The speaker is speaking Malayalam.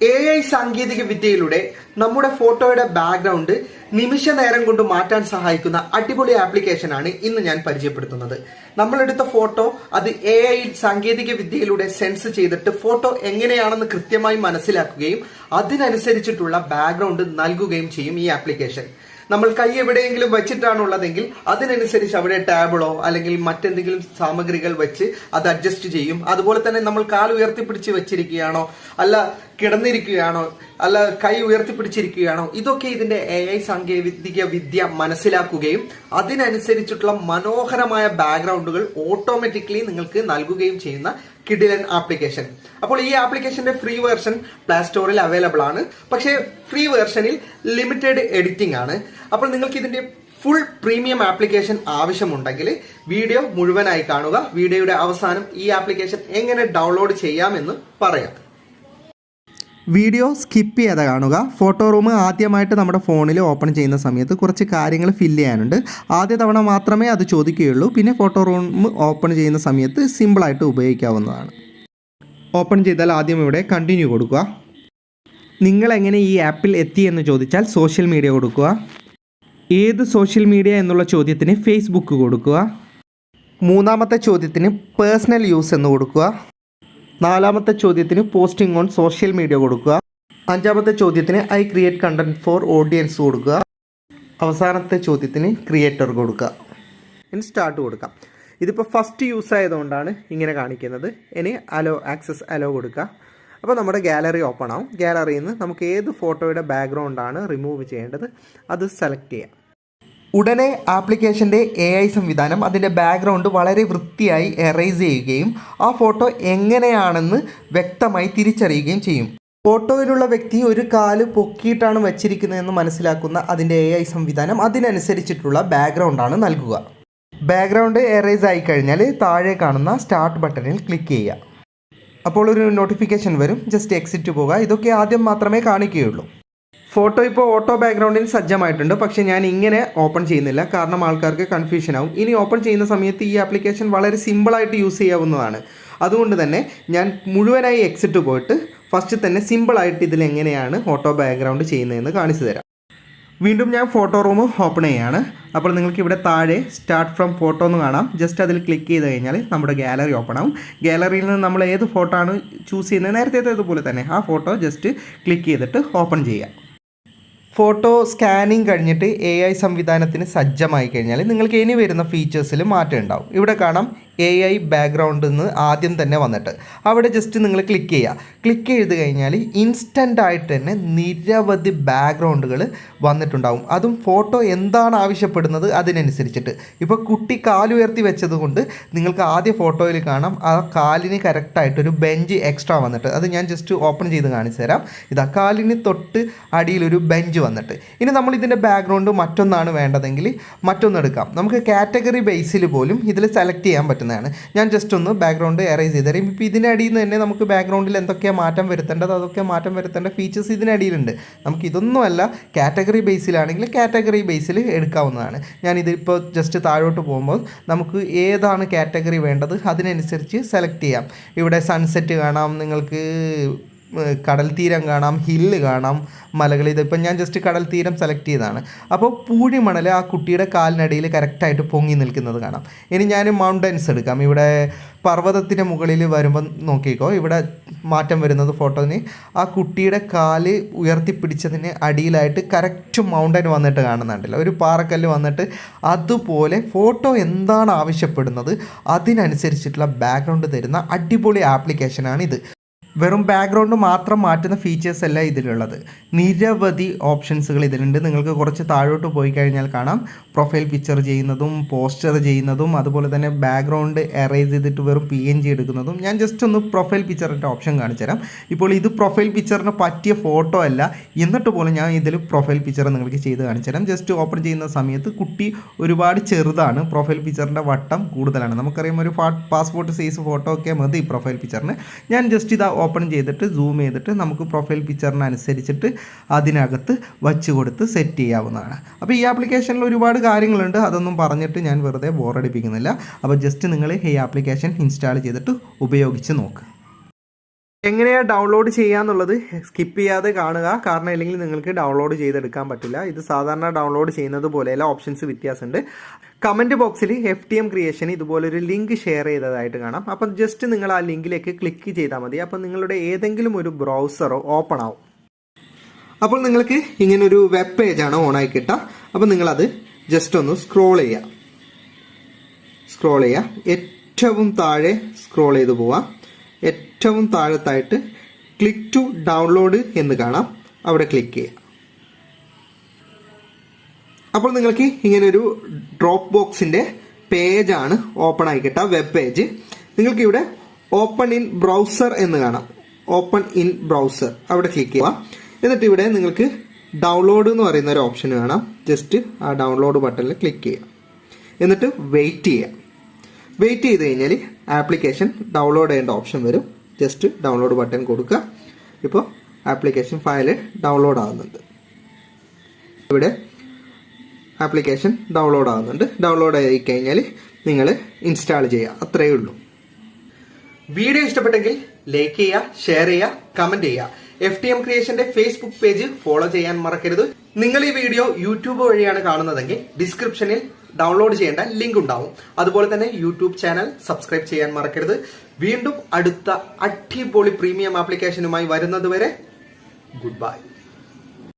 എ ഐ സാങ്കേതിക വിദ്യയിലൂടെ നമ്മുടെ ഫോട്ടോയുടെ ബാക്ക്ഗ്രൗണ്ട് നിമിഷ നേരം കൊണ്ട് മാറ്റാൻ സഹായിക്കുന്ന അടിപൊളി ആപ്ലിക്കേഷൻ ആണ് ഇന്ന് ഞാൻ പരിചയപ്പെടുത്തുന്നത്. നമ്മളെടുത്ത ഫോട്ടോ അത് എ ഐ സാങ്കേതിക വിദ്യയിലൂടെ സെൻസ് ചെയ്തിട്ട് ഫോട്ടോ എങ്ങനെയാണെന്ന് കൃത്യമായി മനസ്സിലാക്കുകയും അതിനനുസരിച്ചിട്ടുള്ള ബാക്ക്ഗ്രൗണ്ട് നൽകുകയും ചെയ്യും ഈ ആപ്ലിക്കേഷൻ നമ്മൾ കൈ എവിടെയെങ്കിലും വെച്ചിട്ടാണുള്ളതെങ്കിൽ അതിനനുസരിച്ച് അവിടെ ടാബിളോ അല്ലെങ്കിൽ മറ്റെന്തെങ്കിലും സാമഗ്രികൾ വെച്ച് അത് അഡ്ജസ്റ്റ് ചെയ്യും. അതുപോലെ തന്നെ നമ്മൾ കാൽ ഉയർത്തിപ്പിടിച്ച് വെച്ചിരിക്കുകയാണോ? അല്ല കിടന്നിരിക്കുകയാണോ? അല്ല കൈ ഉയർത്തിപ്പിടിച്ചിരിക്കുകയാണോ? ഇതൊക്കെ ഇതിന്റെ എ ഐ സാങ്കേതിക വിദ്യ മനസ്സിലാക്കുകയും അതിനനുസരിച്ചിട്ടുള്ള മനോഹരമായ ബാക്ക്ഗ്രൗണ്ടുകൾ ഓട്ടോമാറ്റിക്കലി നിങ്ങൾക്ക് നൽകുകയും ചെയ്യുന്ന കിഡിലൻ ആപ്ലിക്കേഷൻ. അപ്പോൾ ഈ ആപ്ലിക്കേഷന്റെ ഫ്രീ വേർഷൻ പ്ലേ സ്റ്റോറിൽ അവൈലബിൾ ആണ്. പക്ഷേ ഫ്രീ വേർഷനിൽ ലിമിറ്റഡ് എഡിറ്റിംഗ് ആണ്. അപ്പോൾ നിങ്ങൾക്ക് ഇതിന്റെ ഫുൾ പ്രീമിയം ആപ്ലിക്കേഷൻ ആവശ്യമുണ്ടെങ്കിൽ വീഡിയോ മുഴുവനായി കാണുക. വീഡിയോയുടെ അവസാനം ഈ ആപ്ലിക്കേഷൻ എങ്ങനെ ഡൗൺലോഡ് ചെയ്യാമെന്ന് പറയാം. വീഡിയോ സ്കിപ്പ് ചെയ്യാതെ കാണുക. ഫോട്ടോ റൂം ആദ്യമായിട്ട് നമ്മുടെ ഫോണിൽ ഓപ്പൺ ചെയ്യുന്ന സമയത്ത് കുറച്ച് കാര്യങ്ങൾ ഫില്ല് ചെയ്യാനുണ്ട്. ആദ്യ തവണ മാത്രമേ അത് ചോദിക്കുകയുള്ളൂ. പിന്നെ ഫോട്ടോ റൂം ഓപ്പൺ ചെയ്യുന്ന സമയത്ത് സിമ്പിളായിട്ട് ഉപയോഗിക്കാവുന്നതാണ്. ഓപ്പൺ ചെയ്താൽ ആദ്യം ഇവിടെ കണ്ടിന്യൂ കൊടുക്കുക. നിങ്ങൾ എങ്ങനെ ഈ ആപ്പിൽ എത്തി എന്ന് ചോദിച്ചാൽ സോഷ്യൽ മീഡിയ കൊടുക്കുക. ഏത് സോഷ്യൽ മീഡിയ എന്നുള്ള ചോദ്യത്തിന് ഫേസ്ബുക്ക് കൊടുക്കുക. മൂന്നാമത്തെ ചോദ്യത്തിന് പേഴ്സണൽ യൂസ് എന്ന് കൊടുക്കുക. നാലാമത്തെ ചോദ്യത്തിന് പോസ്റ്റിംഗ് ഓൺ സോഷ്യൽ മീഡിയ കൊടുക്കുക. അഞ്ചാമത്തെ ചോദ്യത്തിന് I create content for audience കൊടുക്കുക. അവസാനത്തെ ചോദ്യത്തിന് ക്രിയേറ്റർ കൊടുക്കുക. ഇനി സ്റ്റാർട്ട് കൊടുക്കാം. ഇതിപ്പോൾ ഫസ്റ്റ് യൂസ് ആയതുകൊണ്ടാണ് ഇങ്ങനെ കാണിക്കുന്നത്. ഇനി അലോ ആക്സസ് അലോ കൊടുക്കുക. അപ്പോൾ നമ്മുടെ ഗാലറി ഓപ്പൺ ആവും. ഗാലറിയിൽ നിന്ന് നമുക്ക് ഏത് ഫോട്ടോയുടെ ബാക്ക്ഗ്രൗണ്ടാണ് റിമൂവ് ചെയ്യേണ്ടത്? അത് സെലക്ട് ചെയ്യാം. ഉടനെ ആപ്ലിക്കേഷന്റെ എ ഐ സംവിധാനം അതിന്റെ ബാക്ക്ഗ്രൗണ്ട് വളരെ വൃത്തിയായി എറേസ് ചെയ്യുകയും ആ ഫോട്ടോ എങ്ങനെയാണെന്ന് വ്യക്തമായി തിരിച്ചറിയുകയും ചെയ്യും. ഫോട്ടോയിലുള്ള വ്യക്തി ഒരു കാൽ പൊക്കിയിട്ടാണ് വച്ചിരിക്കുന്നതെന്ന് മനസ്സിലാക്കുന്ന അതിന്റെ എ ഐ സംവിധാനം അതിനനുസരിച്ചിട്ടുള്ള ബാക്ക്ഗ്രൗണ്ടാണ് നൽകുക. ബാക്ക്ഗ്രൗണ്ട് എറേസ് ആയി കഴിഞ്ഞാൽ താഴെ കാണുന്ന സ്റ്റാർട്ട് ബട്ടണിൽ ക്ലിക്ക് ചെയ്യുക. അപ്പോൾ ഒരു നോട്ടിഫിക്കേഷൻ വരും. ജസ്റ്റ് എക്സിറ്റ് പോകുക ഇതൊക്കെ ആദ്യം മാത്രമേ കാണിക്കുകയുള്ളൂ. ഫോട്ടോ ഇപ്പോൾ ഓട്ടോ ബാക്ക്ഗ്രൗണ്ടിൽ സജ്ജമായിട്ടുണ്ട്. പക്ഷേ ഞാൻ ഇങ്ങനെ ഓപ്പൺ ചെയ്യുന്നില്ല. കാരണം ആൾക്കാർക്ക് കൺഫ്യൂഷൻ ആവും. ഇനി ഓപ്പൺ ചെയ്യുന്ന സമയത്ത് ഈ ആപ്ലിക്കേഷൻ വളരെ സിമ്പിളായിട്ട് യൂസ് ചെയ്യാവുന്നതാണ്. അതുകൊണ്ട് തന്നെ ഞാൻ മുഴുവനായി എക്സിറ്റ് പോയിട്ട് ഫസ്റ്റ് തന്നെ സിമ്പിളായിട്ട് ഇതിൽ എങ്ങനെയാണ് ഓട്ടോ ബാക്ക്ഗ്രൗണ്ട് ചെയ്യുന്നതെന്ന് കാണിച്ചു തരാം. വീണ്ടും ഞാൻ ഫോട്ടോ റൂം ഓപ്പൺ ചെയ്യുകയാണ് അപ്പോൾ നിങ്ങൾക്ക് ഇവിടെ താഴെ സ്റ്റാർട്ട് ഫ്രം ഫോട്ടോ എന്ന് കാണാം. ജസ്റ്റ് അതിൽ ക്ലിക്ക് ചെയ്ത് കഴിഞ്ഞാൽ നമ്മുടെ ഗാലറി ഓപ്പൺ ആവും. ഗാലറിയിൽ നിന്ന് നമ്മൾ ഏത് ഫോട്ടോ ആണ് ചൂസ് ചെയ്യുന്നത്? നേരത്തെ ഇതുപോലെ തന്നെ ആ ഫോട്ടോ ജസ്റ്റ് ക്ലിക്ക് ചെയ്തിട്ട് ഓപ്പൺ ചെയ്യുക ഫോട്ടോ സ്കാനിങ് കഴിഞ്ഞിട്ട് എ ഐ സംവിധാനത്തിന് സജ്ജമായി കഴിഞ്ഞാൽ നിങ്ങൾക്ക് ഇനി വരുന്ന ഫീച്ചേഴ്സിൽ മാറ്റം ഉണ്ടാവും. ഇവിടെ കാണാം എ ഐ ബാക്ക്ഗ്രൗണ്ടിൽ നിന്ന് ആദ്യം തന്നെ വന്നിട്ട്. അവിടെ ജസ്റ്റ് നിങ്ങൾ ക്ലിക്ക് ചെയ്യുക ക്ലിക്ക് ചെയ്ത് കഴിഞ്ഞാൽ ഇൻസ്റ്റന്റ് ആയിട്ട് തന്നെ നിരവധി ബാക്ക്ഗ്രൗണ്ടുകൾ വന്നിട്ടുണ്ടാവും. അതും ഫോട്ടോ എന്താണ് ആവശ്യപ്പെടുന്നത് അതിനനുസരിച്ചിട്ട്. ഇപ്പോൾ കുട്ടി കാലുയർത്തി വെച്ചത് കൊണ്ട് നിങ്ങൾക്ക് ആദ്യ ഫോട്ടോയിൽ കാണാം. ആ കാലിന് കറക്റ്റായിട്ടൊരു ബെഞ്ച് എക്സ്ട്രാ വന്നിട്ട്. അത് ഞാൻ ജസ്റ്റ് ഓപ്പൺ ചെയ്ത് കാണിച്ചു തരാം. ഇതാ കാലിന് തൊട്ട് അടിയിലൊരു ബെഞ്ച് വന്നിട്ട്. ഇനി നമ്മൾ ഇതിന്റെ ബാക്ക്ഗ്രൗണ്ട് മറ്റൊന്നാണ് വേണ്ടതെങ്കിൽ മറ്റൊന്നെടുക്കാം നമുക്ക് കാറ്റഗറി ബേസിൽ പോലും ഇതിൽ സെലക്ട് ചെയ്യാൻ പറ്റുന്നതാണ് ഞാൻ ജസ്റ്റ് ഒന്ന് ബാക്ക്ഗ്രൗണ്ട് എറേസ് ചെയ്ത് തരും. ഇപ്പോൾ ഇതിന്റെ അടിയിൽ നിന്ന് തന്നെ നമുക്ക് ബാക്ക്ഗ്രൗണ്ടിൽ എന്തൊക്കെയാണ് മാറ്റം വരുത്തേണ്ടത്? അതൊക്കെ മാറ്റം വരുത്തേണ്ട ഫീച്ചേഴ്സ് ഇതിനടിയിലുണ്ട് നമുക്ക് ഇതൊന്നുമല്ല കാറ്റഗറി ബേസിലാണെങ്കിൽ കാറ്റഗറി ബേസിൽ എടുക്കാവുന്നതാണ്. ഞാൻ ഇതിപ്പോൾ ജസ്റ്റ് താഴോട്ട് പോകുമ്പോൾ നമുക്ക് ഏതാണ് കാറ്റഗറി വേണ്ടത്? അതിനനുസരിച്ച് സെലക്ട് ചെയ്യാം. ഇവിടെ സൺസെറ്റ് കാണാം. നിങ്ങൾക്ക് കടൽ തീരം കാണാം ഹില്ല് കാണാം മലകൾ. ഇതിപ്പോൾ ഞാൻ ജസ്റ്റ് കടൽ തീരം സെലക്ട് ചെയ്തതാണ്. അപ്പോൾ പൂഴിമണൽ ആ കുട്ടിയുടെ കാലിനടിയിൽ കറക്റ്റായിട്ട് പൊങ്ങി നിൽക്കുന്നത് കാണാം. ഇനി ഞാൻ മൗണ്ടൻസ് എടുക്കാം. ഇവിടെ പർവതത്തിന്റെ മുകളിൽ വരുമ്പോൾ നോക്കിക്കോ. ഇവിടെ മാറ്റം വരുന്നത് ഫോട്ടോന് ആ കുട്ടിയുടെ കാൽ ഉയർത്തിപ്പിടിച്ചതിന് അടിയിലായിട്ട് കറക്റ്റ് മൗണ്ടൻ വന്നിട്ട് കാണുന്നുണ്ടല്ലോ. ഒരു പാറക്കല്ല് വന്നിട്ട് അതുപോലെ ഫോട്ടോ എന്താണ് ആവശ്യപ്പെടുന്നത്? അതിനനുസരിച്ചിട്ടുള്ള ബാക്ക്ഗ്രൗണ്ട് തരുന്ന അടിപൊളി ആപ്ലിക്കേഷനാണ് ഇത്. വെറും ബാക്ക്ഗ്രൗണ്ട് മാത്രം മാറ്റുന്ന ഫീച്ചേഴ്സ് അല്ല ഇതിലുള്ളത്. നിരവധി ഓപ്ഷൻസുകൾ ഇതിലുണ്ട്. നിങ്ങൾക്ക് കുറച്ച് താഴോട്ട് പോയി കഴിഞ്ഞാൽ കാണാം. പ്രൊഫൈൽ പിക്ചർ ചെയ്യുന്നതും പോസ്റ്റർ ചെയ്യുന്നതും അതുപോലെ തന്നെ ബാക്ക്ഗ്രൗണ്ട് എറേസ് ചെയ്തിട്ട് വെറും പി എൻ ജി എടുക്കുന്നതും. ഞാൻ ജസ്റ്റ് ഒന്ന് പ്രൊഫൈൽ പിക്ചറിന്റെ ഓപ്ഷൻ കാണിച്ചു തരാം. ഇപ്പോൾ ഇത് പ്രൊഫൈൽ പിക്ചറിന് പറ്റിയ ഫോട്ടോ അല്ല. എന്നിട്ട് പോലും ഞാൻ ഇതിൽ പ്രൊഫൈൽ പിക്ചർ നിങ്ങൾക്ക് ചെയ്ത് കാണിച്ചു തരാം. ജസ്റ്റ് ഓപ്പൺ ചെയ്യുന്ന സമയത്ത് കുട്ടി ഒരുപാട് ചെറുതാണ്. പ്രൊഫൈൽ പിക്ചറിന്റെ വട്ടം കൂടുതലാണ്. നമുക്കറിയാം ഒരു പാസ്പോർട്ട് സൈസ് ഫോട്ടോ ഒക്കെ മതി പ്രൊഫൈൽ പിക്ചറിന് ഞാൻ ജസ്റ്റ് ഇത് ഓപ്പൺ ചെയ്തിട്ട് സൂം ചെയ്തിട്ട് നമുക്ക് പ്രൊഫൈൽ പിക്ചറിനനുസരിച്ചിട്ട് അതിനകത്ത് വച്ച് കൊടുത്ത് സെറ്റ് ചെയ്യാവുന്നതാണ്. അപ്പോൾ ഈ ആപ്ലിക്കേഷനിൽ ഒരുപാട് കാര്യങ്ങളുണ്ട്. അതൊന്നും പറഞ്ഞിട്ട് ഞാൻ വെറുതെ ബോറടിപ്പിക്കുന്നില്ല അപ്പോൾ ജസ്റ്റ് നിങ്ങൾ ഈ ആപ്ലിക്കേഷൻ ഇൻസ്റ്റാൾ ചെയ്തിട്ട് ഉപയോഗിച്ച് നോക്കുക എങ്ങനെയാ ഡൗൺലോഡ് ചെയ്യാന്നുള്ളത് സ്കിപ്പ് ചെയ്യാതെ കാണുക. കാരണം ഇല്ലെങ്കിൽ നിങ്ങൾക്ക് ഡൗൺലോഡ് ചെയ്തെടുക്കാൻ പറ്റില്ല. ഇത് സാധാരണ ഡൗൺലോഡ് ചെയ്യുന്നത് പോലെയല്ല ഓപ്ഷൻസ് വ്യത്യാസമുണ്ട്. കമന്റ് ബോക്സിൽ എഫ് ടി എം ക്രിയേഷൻ ഇതുപോലൊരു ലിങ്ക് ഷെയർ ചെയ്തതായിട്ട് കാണാം. അപ്പം ജസ്റ്റ് നിങ്ങൾ ആ ലിങ്കിലേക്ക് ക്ലിക്ക് ചെയ്താൽ മതി. അപ്പം നിങ്ങളുടെ ഏതെങ്കിലും ഒരു ബ്രൗസറോ ഓപ്പൺ ആവും. അപ്പോൾ നിങ്ങൾക്ക് ഇങ്ങനൊരു വെബ് പേജാണ് ഓണായി കിട്ടുക. അപ്പം നിങ്ങളത് ജസ്റ്റ് ഒന്ന് സ്ക്രോൾ ചെയ്യുക. സ്ക്രോൾ ചെയ്യുക. ഏറ്റവും താഴെ സ്ക്രോൾ ചെയ്ത് പോവാം ഏറ്റവും താഴത്തായിട്ട് ക്ലിക്ക് ടു ഡൗൺലോഡ് എന്ന് കാണാം. അവിടെ ക്ലിക്ക് ചെയ്യുക. അപ്പോൾ നിങ്ങൾക്ക് ഇങ്ങനെ ഒരു ഡ്രോപ്പ് ബോക്സിന്റെ പേജാണ് ഓപ്പൺ ആയി കിട്ടുക വെബ് പേജ് നിങ്ങൾക്ക് ഇവിടെ ഓപ്പൺ ഇൻ ബ്രൗസർ എന്ന് കാണാം. ഓപ്പൺ ഇൻ ബ്രൗസർ അവിടെ ക്ലിക്ക് ചെയ്യുക. എന്നിട്ട് ഇവിടെ നിങ്ങൾക്ക് ഡൗൺലോഡ് എന്ന് പറയുന്ന ഒരു ഓപ്ഷൻ കാണാം ജസ്റ്റ് ആ ഡൗൺലോഡ് ബട്ടണിൽ ക്ലിക്ക് ചെയ്യുക. എന്നിട്ട് വെയിറ്റ് ചെയ്യുക. വെയിറ്റ് ചെയ്ത് കഴിഞ്ഞാൽ ആപ്ലിക്കേഷൻ ഡൗൺലോഡ് ചെയ്യേണ്ട ഓപ്ഷൻ വരും. ജസ്റ്റ് ഡൗൺലോഡ് ബട്ടൺ കൊടുക്കുക. ഇപ്പോൾ ആപ്ലിക്കേഷൻ ഫയൽ ഡൗൺലോഡ് ആകുന്നുണ്ട് ഇവിടെ ആപ്ലിക്കേഷൻ ഡൗൺലോഡ് ആകുന്നുണ്ട് ഡൗൺലോഡ് ആയി കഴിഞ്ഞാൽ നിങ്ങൾ ഇൻസ്റ്റാൾ ചെയ്യുക. അത്രയേ ഉള്ളൂ. വീഡിയോ ഇഷ്ടപ്പെട്ടെങ്കിൽ ലൈക്ക് ചെയ്യുക ഷെയർ ചെയ്യുക കമന്റ് ചെയ്യുക. എഫ് ടി എം ക്രിയേഷന്റെ ഫേസ്ബുക്ക് പേജ് ഫോളോ ചെയ്യാൻ മറക്കരുത്. നിങ്ങൾ ഈ വീഡിയോ യൂട്യൂബ് വഴിയാണ് കാണുന്നതെങ്കിൽ ഡിസ്ക്രിപ്ഷനിൽ ഡൗൺലോഡ് ചെയ്യേണ്ട ലിങ്ക് ഉണ്ടാവും. അതുപോലെ തന്നെ യൂട്യൂബ് ചാനൽ സബ്സ്ക്രൈബ് ചെയ്യാൻ മറക്കരുത്. വീണ്ടും അടുത്ത അടിപൊളി പ്രീമിയം ആപ്ലിക്കേഷനുമായി വരുന്നതുവരെ ഗുഡ് ബൈ